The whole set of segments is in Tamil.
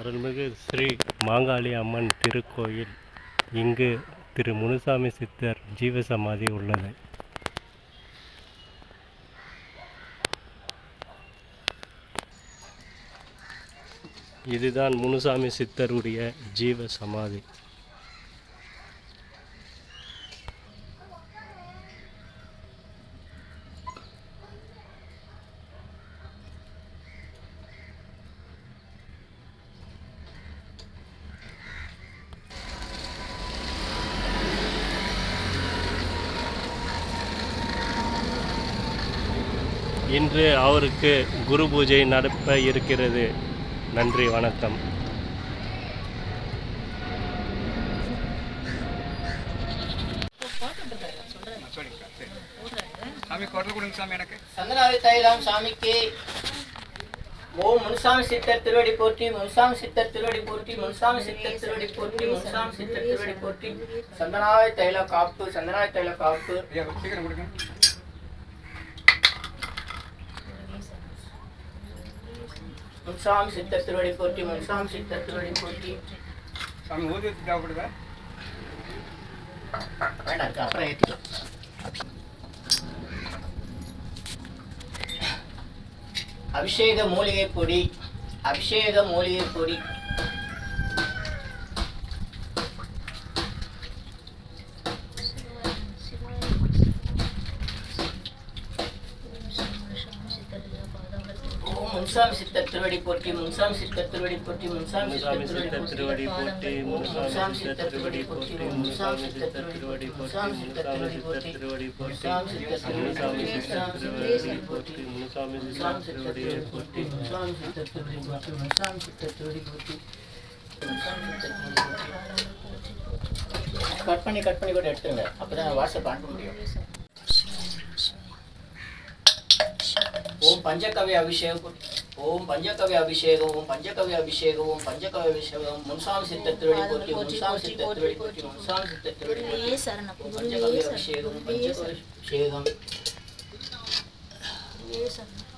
அருள்மிகு ஸ்ரீ மாங்காளி அம்மன் திருக்கோயில். இங்கு திரு முனுசாமி சித்தர் ஜீவசமாதி உள்ளது. இதுதான் முனுசாமி சித்தருடைய ஜீவ சமாதி இன்று அவருக்கு குரு பூஜை நடப்ப இருக்கிறது. நன்றி வணக்கம். சரிங்க சரி சாமி குரல் கொடுங்க சாமி எனக்கு. சந்தனாவி தைலம் சாமிக்கு. ஓம் முனுசாமி சித்தர் திருவடி போற்றி முனுசாமி சித்தர் திருவடி போற்றி முனுசாமி சித்தர் திருவடி போற்றி முனுசாமி சித்தர் திருவடி போற்றி. சந்தனாவி தைல காப்பு சந்தனாவி தைல காப்பு ஐயா சீக்கிரம் கொடுங்க முனுசாமி சித்தர் திருவடி போற்றி முனுசாமி சித்தர் திருவடி போற்றி. சாமி ஊதி வச்சு தேவைப்படுதா வேண்டாம் இருக்கு, அப்புறம் ஏற்றிக்கலாம் அபிஷேக மூலிகை பொடி அபிஷேக மூலிகை பொடி ஓம் முன்சாமி சித்தர் திருவடி போற்றி முன்சாமி சித்தர் திருவடி போற்றி முன்சாமி முனுசாமி சித்தர் திருவடி சித்தர் போற்றி திருவடி போற்றி முனுசாமி சித்தர் திருவடி போற்றி முனுசாமி சித்தர் திருவடி போற்றி முனுசாமி சித்தர் திருவடி போற்றி முனுசாமி சித்தர் திருவடி போற்றி முனுசாமி சித்தர் திருவடி போற்றி கட் பண்ணி கட் பண்ணி கூட எடுத்துருங்க அப்பதான் வாட்ஸ்அப் அனுப்ப முடியும் ஓம் பஞ்சகவி அபிஷேகம் ஓம் பஞ்சகவி அபிஷேகம் ஓம் பஞ்சகவி அபிஷேகம் ஓம் பஞ்சகவி அபிஷேகம் முன்சாமி சித்தர் திருவடி போற்றி முன்சாமி சித்தர் திருவடி போற்றி முன்சாமி சித்தர் திருவடி போற்றி குருவே சரணம் ஓம் குருவே பஞ்சகவி சரணம் அபிஷேகம் குருவே பஞ்சகவி சரணம் அபிஷேகம் குருவே சரணம்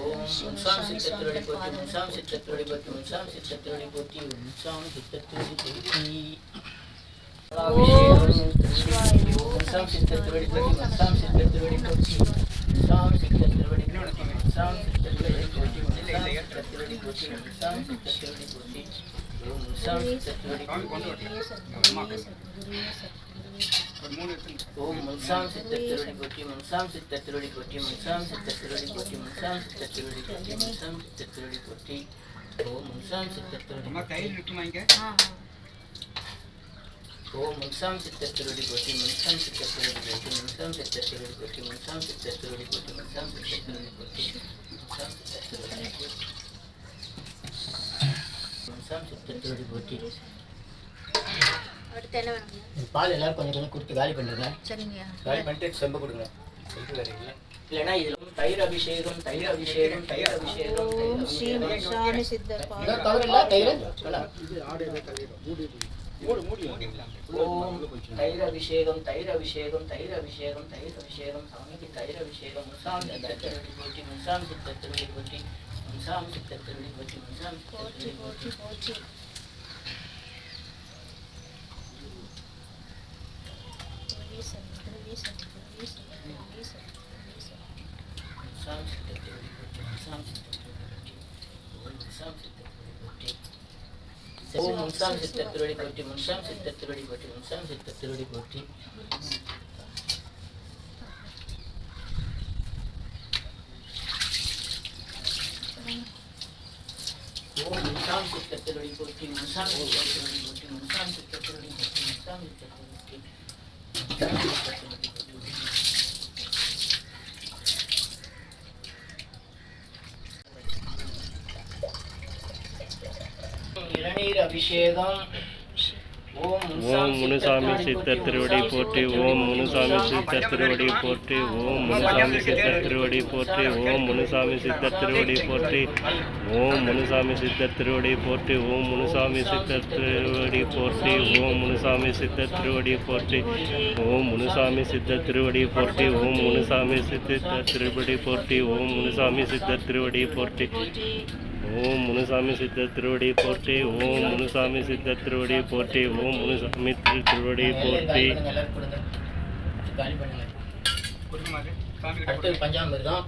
ஓம் முன்சாமி சித்தர் திருவடி போற்றி முன்சாமி சித்தர் திருவடி போற்றி முன்சாமி சித்தர் திருவடி போற்றி முன்சாமி சித்தர் திருவடி போற்றி முன்சாமி சித்தர் திருவடி போற்றி முன்சாமி சித்தர் திருவடி போற்றி முன்சாமி சித்தர் திருவடி போற்றி முன்சாமி சித்தர் திருவடி போற்றி ஓம் முன்சாம் சித்த திருவடி கொட்டி முன்சாம் சித்த திருவடி கொட்டி முன்சாம் சித்த திருவடி கொட்டி முன்சாம் சித்த திருவடி கொட்டி முன்சாம் சித்த திருவடி கொட்டி ஓம் முன்சாம் சித்த திருவடி கையில் இருக்குமா இங்க ஓம் முன்சாம் சித்த திருவடி கொட்டி முன்சாம் சித்த திருவடி கொட்டி முன்சாம் சித்த திருவடி கொட்டி முன்சாம் சித்த திருவடி கொட்டி முன்சாம் சித்த திருவடி கொட்டி பால் எல்லாரும் கொஞ்சம் கொஞ்சம் கொடுத்து காலி பண்ணுங்க காலி பண்ணிட்டு செம்ப கொடுங்க. இல்லைன்னா இதில் தயிர் அபிஷேகம் தயிர் அபிஷேகம் தயிர் அபிஷேகம் தயிர் தவிர இல்லை தயிர். ஓம் தைரபிஷேகம் தைரபிஷேகம் தைரபிஷேகம் தைரபிஷேகம் சாமிக்கு தைரபிஷேகம் முன்சாம் சித்தத்திருவடி போற்றி முன்சாம் சித்தத்திருவடி போற்றி முன்சாம் சித்தத்திருவடி போற்றி முன்சாம் போற்றி போற்றி போற்றி ஓம் முன்சாம் சித்தர் திருவடி போற்றி முன்சாம் சித்தர் திருவடி போற்றி முன்சாம் சித்தர் திருவடி போற்றி ஓம் முன்சாம் சித்தர் திருவடி போற்றி முன்சாம் சித்தர் திருவடி போற்றி முன்சாம் சித்தர் திருவடி போற்றி முன்சாம் சித்தர் திருவடி போற்றி முன்சாம் சித்தர் திருவடி போற்றி ஓம் ஓம் முனுசாமி சித்தர் திருவடி போற்றி ஓம் முனுசாமி சித்தர் திருவடி போற்றி ஓம் முனுசாமி சித்தர் திருவடி போற்றி ஓம் முனுசாமி சித்தர் திருவடி போற்றி ஓம் முனுசாமி சித்தர் திருவடி போற்றி ஓம் முனுசாமி சித்தர் திருவடி போற்றி ஓம் முனுசாமி சித்தர் திருவடி போற்றி ஓம் முனுசாமி சித்தர் திருவடி போற்றி ஓம் முனுசாமி சித்தர் திருவடி போற்றி ஓம் முனுசாமி சித்தர் திருவடி போற்றி ஓம் முனுசாமி சித்த திருவடி போற்றி ஓம் முனுசாமி சித்த திருவடி போற்றி ஓம் முனுசாமி திரு திருவடி போற்றி. எல்லாரும்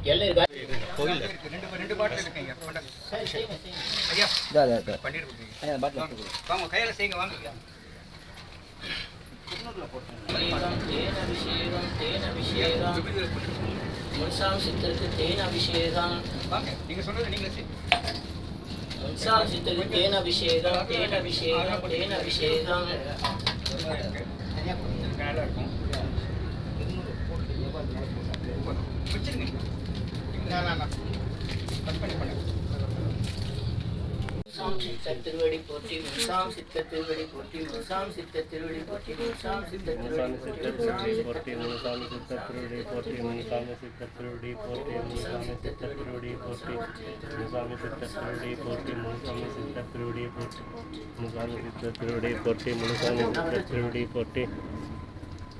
எல்லாம் கோயில் ரெண்டு ரெண்டு செய்யுங்க வாங்க தேன அபிஷேகம் தேன அபிஷேகம் முன்சாமி சித்தருக்கு தேன அபிஷேகம் முன்சாமி சித்தருக்கு தேன அபிஷேகம் தேன அபிஷேகம் தேன அபிஷேகம் இருக்கும் வச்சிருங்க கட் பண்ணி பண்ணுங்க சித்தர் திருவடி போற்றி முன்சாமி சித்தர் திருவடி போற்றி முன்சாமி சித்தர் திருவடி போற்றி முன்சாமி சித்தர் திருவடி போற்றி முனுசாமி சித்தர் திருவடி போற்றி முனுசாமி சித்தர் திருவடி போற்றி முனுசாமி சித்தர் திருவடி போற்றி முனுசாமி சித்தர் திருவடி போற்றி முனுசாமி சித்தர் திருவடி போற்றி முனுசாமி சித்தர் திருவடி போற்றி முன்சாமி சித்தர் திருவடி போற்றி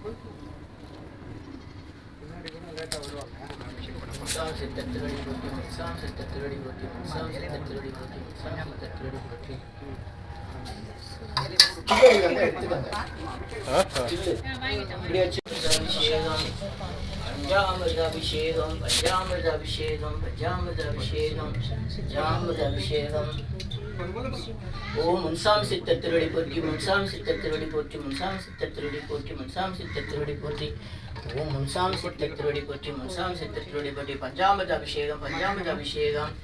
முன்சாமி சித்தர் திருவடி போற்றி முன்சாமி போற்றி முன்சாமி சித்தர் திருவடி போற்றி ஓம் முன்சாமி சித்தர் திருவடி போற்றி முன்சாமி சித்தர் திருவடி போற்றி முன்சாமி சித்தர் திருவடி போற்றி. முன்சாமி சித்தர் திருவடி போற்றி ஓம் முன்சாமி சித்தர் திருவடி போற்றி முன்சாமி சித்தர் திருவடி போற்றி. பஞ்சாமிர்த அபிஷேகம் பஞ்சாமிர்த அபிஷேகம்.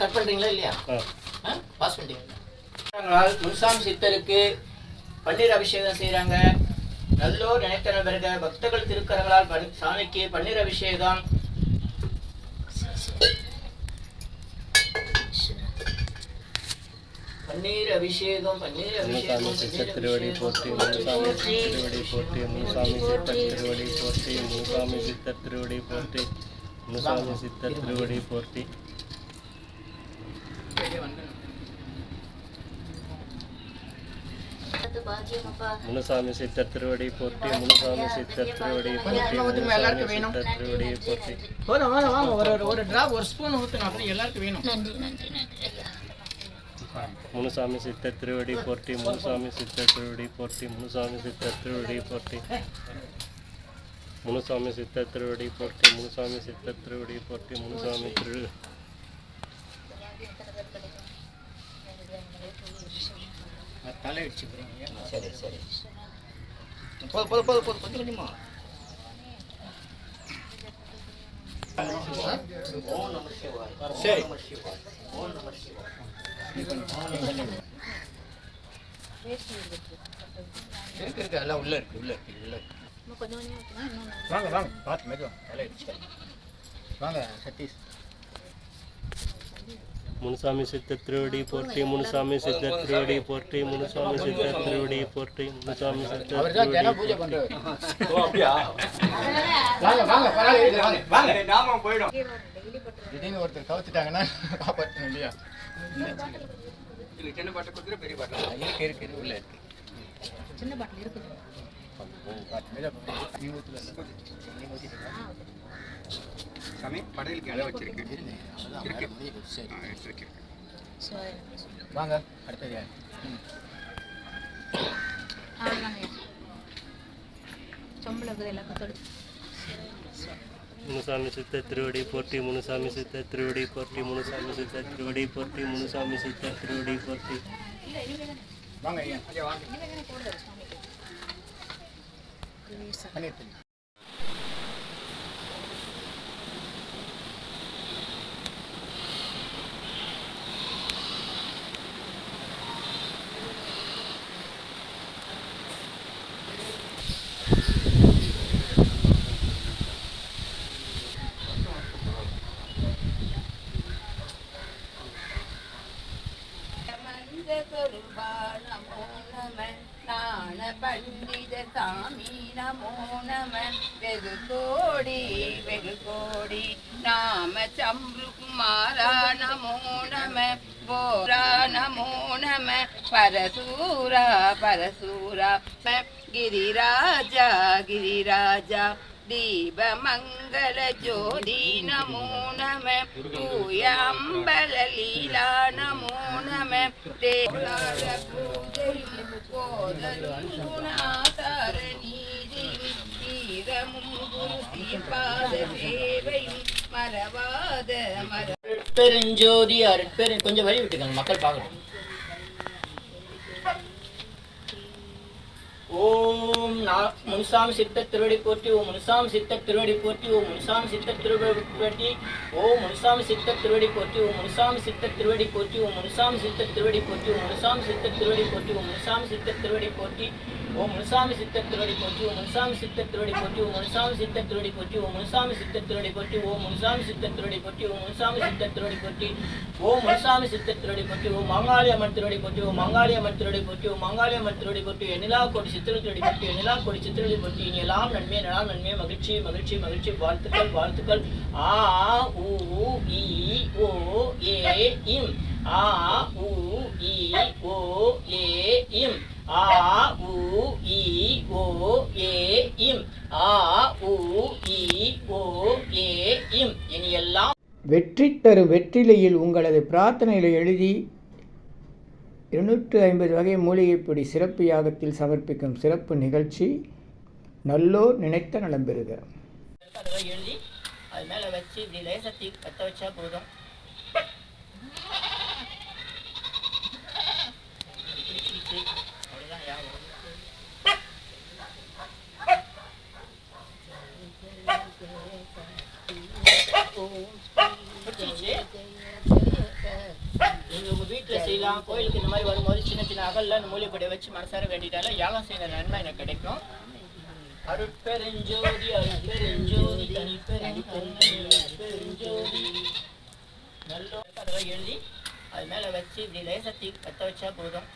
கட் பண்றீங்களா இல்லையா? பாஸ் பண்ணிட்டீங்களா? முன்சாமி சித்தருக்கு பன்னீர் அபிஷேகம் செய்றாங்க. நல்லோர் நினைத்தன பிறகு பக்தர்கள் திருக்கரங்களால் பன்- சாமிக்கு பன்னீர் அபிஷேகம். பன்னீர் அபிஷேகம் பன்னீர் அபிஷேகம் திருவடி போற்றி முனுசாமி திருவடி போற்றி முனுசாமி சித்தர் திருவடி போற்றி முனுசாமி சித்தர் திருவடி போற்றி முனுசாமி சித்தர் திருவடி போற்றி அது பாக்கியம் அப்பா முனுசாமி சித்தர் திருவடி போற்றி முனுசாமி சித்தர் திருவடி போற்றி முனுசாமி சித்தர் திருவடி போற்றி. போதும் வாங்க வாங்க. ஒரு ஒரு- ஒரு டிராப் ஒரு ஸ்பூன் ஊற்றணும் அப்படி எல்லாருக்கும் வேணும். நன்றி நன்றி நன்றி. ஐயா முனுசாமி சித்தர் திருவடி போற்றி முனுசாமி சித்தர் திருவடி போற்றி முனுசாமி சித்தர் திருவடி போற்றி. முனுசாமி சித்தர் திருவடி போற்றி முனுசாமி சித்தர் திருவடி போற்றி முனுசாமி திரு தலை அடிச்சு போறீங்க சரி சரி. போதும் போதும் போதும் போதும் கொஞ்சம் கொஞ்சமா. சரி. இருக்கு இருக்கு எல்லாம் உள்ள இருக்கு உள்ள இருக்கு உள்ள இருக்கு. வாங்க வாங்க பார்த்து மெதுவா தலை அடிச்சு வாங்க சதீஷ் முனுசாமி சித்தர் திருவடி போற்றி முனுசாமி சித்தர் திருவடி போற்றி முனுசாமி சித்தர் திருவடி போற்றி முனுசாமி சித்தர் அவர் தான் தினம் பூஜை திருவடி பண்றாரு ஓ அப்படியா வாங்க வாங்க பரவாயில்ல வாங்க வாங்க நாம போயிடும் டெய்லி பட்டு திடீர்னு ஒருத்தர் கவுத்துட்டாங்கன்னா காப்பாற்றணும் இல்லையா சின்ன பாட்டை கொடுத்துரு பெரிய பாட்டை இருக்கு இருக்கு இருக்கு உள்ள இருக்கு சின்ன பாட்டில் இருக்குது நீ நீ சாமி படையலுக்கு இலை வச்சிருக்கு. இருக்கு. சரி. இருக்கு சரி. வாங்க அடுத்தது யார் முனுசாமி சித்தர் திருவடி போற்றி முனுசாமி சித்தர் திருவடி போற்றி முனுசாமி சித்தர் திருவடி போற்றி முனுசாமி சித்தர் திருவடி போற்றி. வாங்க ஐயா ஐயா வாங்க. பண்ணிட்டு நம பரசூரா பரசூரா கிரிராஜா கிரிராஜா ദീപമംഗള ജ്യോതി നമോ നമ പൂയ അമ്പല ലീല നമോ നമ பெருஞ்சோதி அருட்பெரு கொஞ்சம் வழி விட்டுக்கங்க மக்கள் பார்க்கணும். ஓம் முனுசாமி சித்த திருவடி போற்றி ஓம் முனுசாமி சித்த திருவடி போற்றி ஓம் முனுசாமி சித்த திருவடி போற்றி ஓம் முனுசாமி சித்த திருவடி போற்றி ஓம் முனுசாமி சித்த திருவடி போற்றி ஓம் முனுசாமி சித்த திருவடி போற்றி ஓம் முனுசாமி சித்த திருவடி போற்றி ஓம் முனுசாமி சித்த திருவடி போற்றி ஓம் முனுசாமி சித்த திருவடி போற்றி ஓம் முனுசாமி சித்த திருவடி போற்றி ஓம் முனுசாமி சித்த திருவடி போற்றி ஓம் முனுசாமி சித்த திருவடி போற்றி ஓம் முனுசாமி சித்த திருவடி போற்றி ஓம் முனுசாமி சித்த திருவடி போற்றி ஓம் முனுசாமி சித்த திருவடி போற்றி ஓம் மங்காளி அம்மன் திருவடி போற்றி ஓம் மங்காளி அம்மன் திருவடி போற்றி ஓம் மங்காளி அம்மன் திருவடி போற்றி எண்ணிலா கோடி சித்திர திருவடி போற்றி எண்ணிலா கோடி சித்திரடி போற்றி இனி எல்லாம் நன்மை நலாம் நன்மை மகிழ்ச்சி மகிழ்ச்சி மகிழ்ச்சி வாழ்த்துக்கள் வாழ்த்துக்கள். ஆ ஊ இ ஓ ஏ இம். ஆ ஊ இ ஓ ஏ இம். ஆ உ இ ஓ ஏ இம். ஆ உ இ ஓ ஏ இம். இனி எல்லாம் வெற்றி தரும் வெற்றிலையில் உங்களது பிரார்த்தனைகளை எழுதி இருநூற்று ஐம்பது வகை மூலிகைப்பொடி சிறப்பு யாகத்தில் சமர்ப்பிக்கும் சிறப்பு நிகழ்ச்சி நல்லோர் நினைத்த நலம் பெறுக. எழுதி அது மேலே வச்சு இப்படி லேசத்தி பற்ற வச்சா போதும். வீட்டுல கோயிலுக்கு இந்த மாதிரி வரும்போது சின்ன சின்ன அகல்ல அந்த மூலிகைப்பொடியை வச்சு மனசார வேண்டிட்டால யாகம் செய்த நன்மை எனக்கு கிடைக்கும். அருட்பெருஞ்சோதி அருட்பெருஞ்சோதி தனிப்பெருங்கருணை பெருஞ்சோதி நல்ல அதெல்லாம் எழுதி அது மேல வச்சு இப்படி லேசத்தி பற்ற வச்சா போதும்.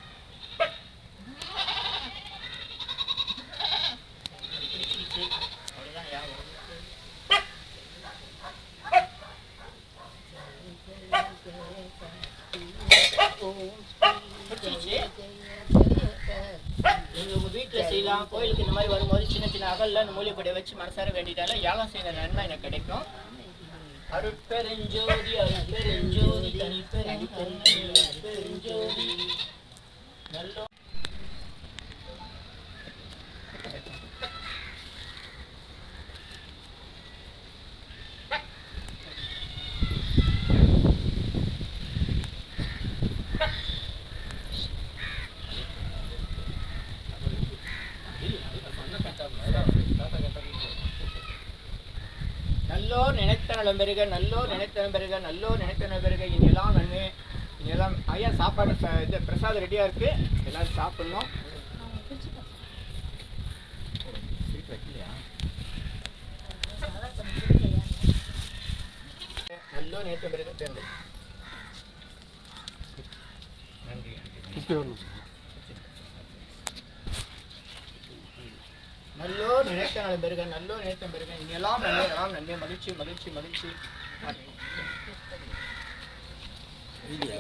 பிடிச்சிக்கிச்சு. நீங்க செய்யலாம் கோயிலுக்கு இந்த மாதிரி வரும்போது சின்ன சின்ன அகல்ல இந்த மூலிகைப்பொடியை வச்சு மனசார வேண்டிட்டால யாகம் செய்த நன்மை எனக்கு கிடைக்கும் அருட்பெருஞ்சோதி அருட்பெருஞ்சோதி தனிப்பெருங்கருணை அருட்பெருஞ்சோதி நல்ல நலம் பெருக நல்லோ நினைத்தனம் பெருக நல்லோ நினைத்தனம் பெருக. இனி எல்லாம் நன்மை இனி ஐயா சாப்பாடு இது பிரசாத் ரெடியாக இருக்குது எல்லோரும் சாப்பிட்ணும். நல்லோ நினைத்தம் பெருக தேர்ந்தெடுக்கும் நன்றி. நல்லோர் நினைத்த நலம் பெறுக நல்லோர் நினைத்த பெறுக இனியெல்லாம் நன்மை எல்லாம் நன்மை மகிழ்ச்சி மகிழ்ச்சி மகிழ்ச்சி.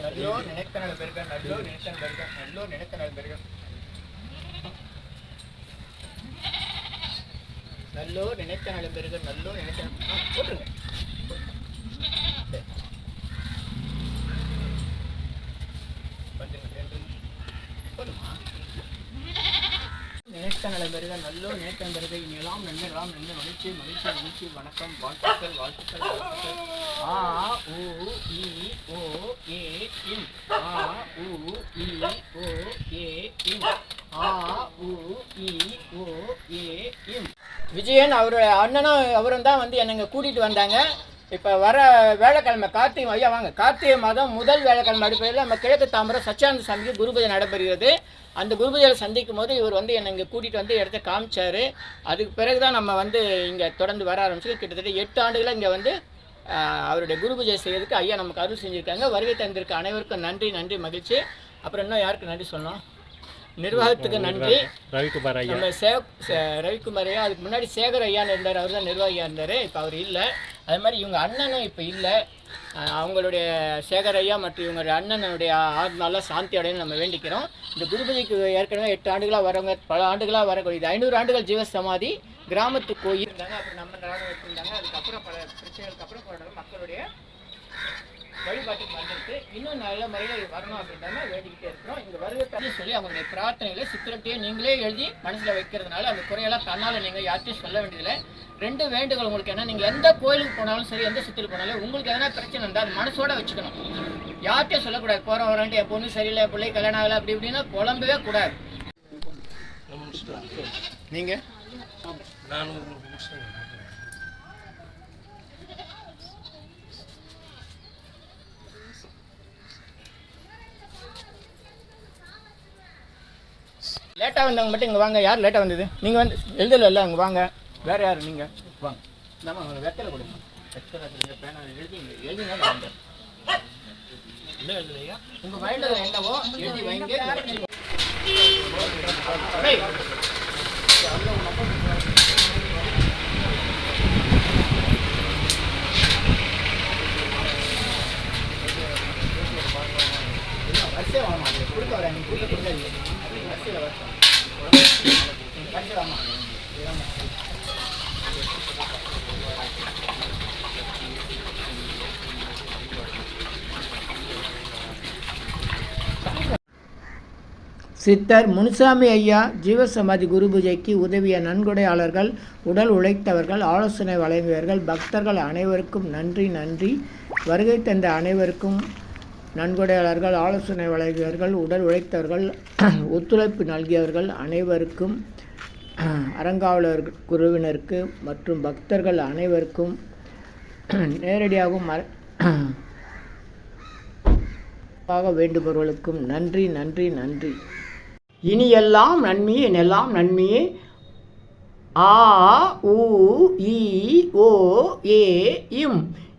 நல்லோர் நினைத்த நலம் நல்லோர் நினைத்த நலம் பெறுக நல்லோர் நினைத்த நலம் நல்லோர் நினைத்த நலம் பெறுக நல்லோர் நினைத்த போட்டுருங்க சரி. வந்துருங்க, ரெண்டு. போதுமா நினைத்த நல்லோ நேற்றம் பெறுக இனியெல்லாம் நன்மைகளாம் நன்மை. மகிழ்ச்சி மகிழ்ச்சி மகிழ்ச்சி. வணக்கம். வாழ்த்துக்கள் வாழ்த்துக்கள் வாழ்த்துக்கள். ஆ ஊ இ ஓ ஏ இம். ஆ ஊ இ ஓ ஏ இம் ஆ ஊ இ ஓ ஏ இம். விஜயன் அவருடைய அண்ணனும் அவரும் தான் வந்து என்னங்க கூட்டிகிட்டு வந்தாங்க. இப்போ வர வேலைக்கிழமை கார்த்திகை ஐயா வாங்க. கார்த்திகை மாதம் முதல் வேலைக்கிழமை அடிப்படையில் நம்ம கிழக்கு தாம்பரம் சச்சியானந்த சாமிக்கு குருபூஜை நடைபெறுகிறது. அந்த குருபூஜையில் சந்திக்கும் போது இவர் வந்து என்னை இங்கே கூட்டிகிட்டு வந்து இடத்த காமிச்சார். அதுக்கு பிறகு தான் நம்ம வந்து இங்கே தொடர்ந்து வர ஆரம்பிச்சு கிட்டத்தட்ட எட்டு ஆண்டுகளாக இங்கே வந்து அவருடைய குருபூஜை செய்யறதுக்கு ஐயா நமக்கு அருள் செஞ்சுருக்காங்க. வருகை தந்திருக்க அனைவருக்கும் நன்றி நன்றி மகிழ்ச்சி. அப்புறம் இன்னும் யாருக்கு நன்றி சொன்னோம் நிர்வாகத்துக்கு நன்றி. ரவிக்குமார் ஐயா. நம்ம சே ரவிக்குமார் ஐயா அதுக்கு முன்னாடி சேகர் ஐயான்னு இருந்தார். அவர் தான் நிர்வாகியாக இருந்தார். இப்போ அவர் இல்லை. அதே மாதிரி இவங்க அண்ணனும் இப்போ இல்லை. அவங்களுடைய சேகர் ஐயா மற்றும் இவங்களுடைய அண்ணனுடைய ஆத்மாலாம் சாந்தி அடையணும் நம்ம வேண்டிக்கிறோம். இந்த குருபதிக்கு ஏற்கனவே எட்டு ஆண்டுகளாக வரவங்க பல ஆண்டுகளாக வரக்கூடிய இது ஐநூறு ஆண்டுகள் ஜீவ சமாதி கிராமத்து கோயில். இருந்தாங்க அப்புறம் நம்ம ராகம் வச்சுருந்தாங்க அதுக்கப்புறம் பல பிரச்சனைகளுக்கு அப்புறம் மக்களுடைய வழிபாட்டுக்கு வந்திருக்கு இன்னும் நல்ல முறையில் வரணும் அப்படின்றத வேண்டிக்கிட்டே இருக்கிறோம். இங்கே வருகை சொல்லி அவங்களுடைய பிரார்த்தனைகளை சித்திரத்தையே நீங்களே எழுதி மனசில் வைக்கிறதுனால அந்த குறையெல்லாம் தன்னால் நீங்கள் யார்ட்டையும் சொல்ல வேண்டியதில்லை. ரெண்டு வேண்டுகள் உங்களுக்கு என்ன நீங்கள் எந்த கோயிலுக்கு போனாலும் சரி எந்த சுற்றுக்கு போனாலும் உங்களுக்கு எதனா பிரச்சனை இருந்தால் அது மனசோட வச்சுக்கணும். யார்ட்டையும் சொல்லக்கூடாது. போகிற வரன்ட்டு என் பொண்ணு சரியில்லை பிள்ளை கல்யாணம் ஆகலை அப்படி இப்படின்னா குழம்பவே கூடாது. நீங்கள் லேட்டாக வந்தவங்க மட்டும் இங்கே வாங்க. யார் லேட்டாக வந்தது? நீங்கள் வந்து எழுதல இல்லை அங்கே வாங்க. வேறு யார்? நீங்கள் வாங்க. நம்ம அவங்க வெத்தலை கொடுங்க. வெத்தலை பேனா எழுதி எழுதினா வாங்க உங்கள் மைண்டில் என்னவோ எழுதி கொடுக்க வரேன் கொடுக்க கொடுக்காதீங்க சித்தர் முனுசாமி ஐயா ஜீவசமாதி குரு பூஜைக்கு உதவிய நன்கொடையாளர்கள் உடல் உழைத்தவர்கள் ஆலோசனை வழங்கியவர்கள் பக்தர்கள் அனைவருக்கும் நன்றி நன்றி. வருகை தந்த அனைவருக்கும் நன்கொடையாளர்கள் ஆலோசனை வழங்கியவர்கள் உடல் உழைத்தவர்கள் ஒத்துழைப்பு நல்கியவர்கள் அனைவருக்கும் அறங்காவலர் குழுவினருக்கு மற்றும் பக்தர்கள் அனைவருக்கும் நேரடியாகவும் வேண்டுபவர்களுக்கும் நன்றி நன்றி நன்றி. இனி எல்லாம் நன்மையே எல்லாம் நன்மையே. ஆ உ இ ஓ ஏ இம்.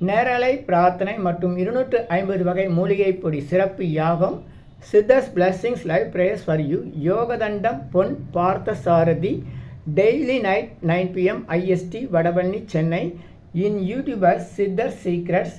நேரலை பிரார்த்தனை மற்றும் இருநூற்று ஐம்பது வகை மூலிகை பொடி சிறப்பு யாகம் Siddhas blessings live prayers for you Yogathandam Pon Partha Sarathi daily night nine PM IST Vadapalani Chennai in YouTubers Siddhar secrets